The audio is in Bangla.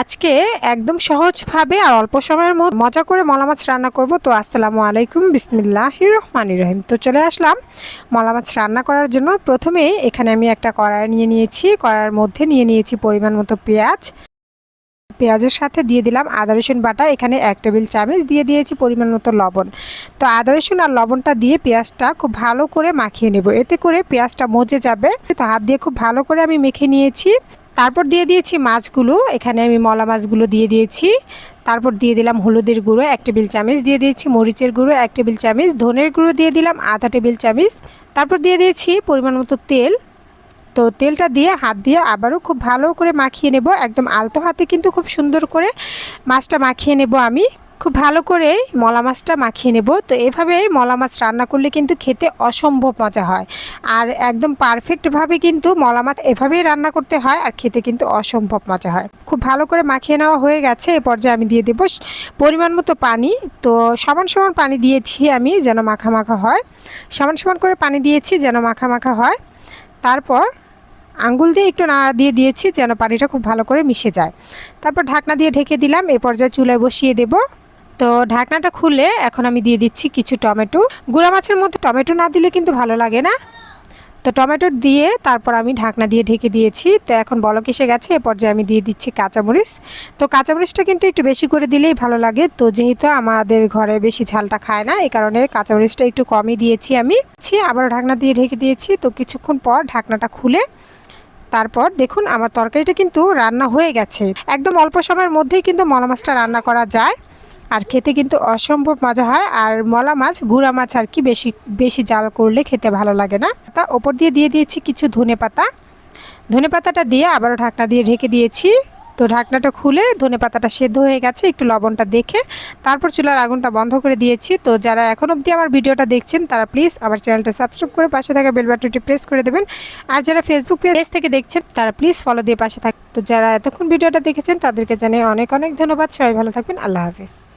আজকে একদম সহজভাবে আর অল্প সময়ের মধ্যে মজা করে মলা মাছ রান্না করব। তো আসসালামু আলাইকুম, বিসমিল্লাহ রহমান রহিম। তো চলে আসলাম মলা মাছ রান্না করার জন্য। প্রথমে এখানে আমি একটা কড়াই নিয়ে নিয়েছি। কড়াইয়ের মধ্যে নিয়ে নিয়েছি পরিমাণ মতো পেঁয়াজ। পেঁয়াজের সাথে দিয়ে দিলাম আদা, রসুন বাটা। এখানে এক টেবিল চামচ দিয়ে দিয়েছি পরিমাণ মতো লবণ। তো আদা, রসুন আর লবণটা দিয়ে পেঁয়াজটা খুব ভালো করে মাখিয়ে নেব। এতে করে পেঁয়াজটা মজে যাবে। তো হাত দিয়ে খুব ভালো করে আমি মেখে নিয়েছি। তারপর দিয়ে দিয়েছি মাছগুলো। এখানে আমি মলা মাছগুলো দিয়ে দিয়েছি। তারপর দিয়ে দিলাম হলুদের গুঁড়ো, এক টেবিল চামচ দিয়ে দিয়েছি মরিচের গুঁড়ো, এক টেবিল চামচ ধনের গুঁড়ো দিয়ে দিলাম আধা টেবিল চামচ। তারপর দিয়ে দিয়েছি পরিমাণ মতো তেল। তো তেলটা দিয়ে হাত দিয়ে আবারও খুব ভালো করে মাখিয়ে নেব। একদম আলতো হাতে কিন্তু খুব সুন্দর করে মাছটা মাখিয়ে নেব আমি। খুব ভালো করে মলা মাছটা মাখিয়ে নেব। তো এভাবে মলা মাছ রান্না করলে কিন্তু খেতে অসম্ভব মজা হয়। আর একদম পারফেক্টভাবে কিন্তু মলা মাছ এভাবেই রান্না করতে হয় আর খেতে কিন্তু অসম্ভব মজা হয়। খুব ভালো করে মাখিয়ে নেওয়া হয়ে গেছে। এ পর্যায়ে আমি দিয়ে দেবো পরিমাণ মতো পানি। তো সমান সমান পানি দিয়েছি আমি যেন মাখা মাখা হয়। সমান সমান করে পানি দিয়েছি যেন মাখা মাখা হয়। তারপর আঙ্গুল দিয়ে একটু নাড়া দিয়ে দিয়েছি যেন পানিটা খুব ভালো করে মিশে যায়। তারপর ঢাকনা দিয়ে ঢেকে দিলাম। এ পর্যায়ে চুলায় বসিয়ে দেব। তো ঢাকনাটা খুলে এখন আমি দিয়ে দিচ্ছি কিছু টমেটো। গুঁড়া মাছের মধ্যে টমেটো না দিলে কিন্তু ভালো লাগে না। তো টমেটো দিয়ে তারপর আমি ঢাকনা দিয়ে ঢেকে দিয়েছি। তো এখন বলক এসে গেছে, এ পর্যায়ে আমি দিয়ে দিচ্ছি কাঁচামরিচ। তো কাঁচামরিচটা কিন্তু একটু বেশি করে দিলেই ভালো লাগে। তো যেহেতু আমাদের ঘরে বেশি ঝালটা খায় না এই কারণে কাঁচামরিচটা একটু কমই দিয়েছি আমি। আবার ঢাকনা দিয়ে ঢেকে দিয়েছি। তো কিছুক্ষণ পর ঢাকনাটা খুলে তারপর দেখুন আমার তরকারিটা কিন্তু রান্না হয়ে গেছে। একদম অল্প সময়ের মধ্যেই কিন্তু মলা মাছটা রান্না করা যায়। আর খেতে কিন্তু অসম্ভব মজা হয়, আর মলা মাছ, গুঁড়া মাছ আর কি বেশি বেশি জাল করলে খেতে ভালো লাগে না। তা ওপর দিয়ে দিয়ে দিয়েছি কিছু ধনে পাতা। ধনে পাতাটা দিয়ে আবারও ঢাকনা দিয়ে ঢেকে দিয়েছি। তো ঢাকনাটা খুলে ধনে পাতাটা সেদ্ধ হয়ে গেছে, একটু লবণটা দেখে। তারপর চুলার আগুনটা বন্ধ করে দিয়েছি। তো যারা এখন অবধি আমার ভিডিওটা দেখছেন, তারা প্লিজ আমার চ্যানেলটা সাবস্ক্রাইব করে পাশে থাকা বেল বাটনটি প্রেস করে দেবেন। আর যারা ফেসবুক পেজ থেকে দেখছেন, তারা প্লিজ ফলো দিয়ে পাশে থাক তো যারা এতক্ষণ ভিডিওটা দেখেছেন, তাদেরকে জানিয়ে অনেক অনেক ধন্যবাদ। সবাই ভালো থাকবেন। আল্লাহ হাফিজ।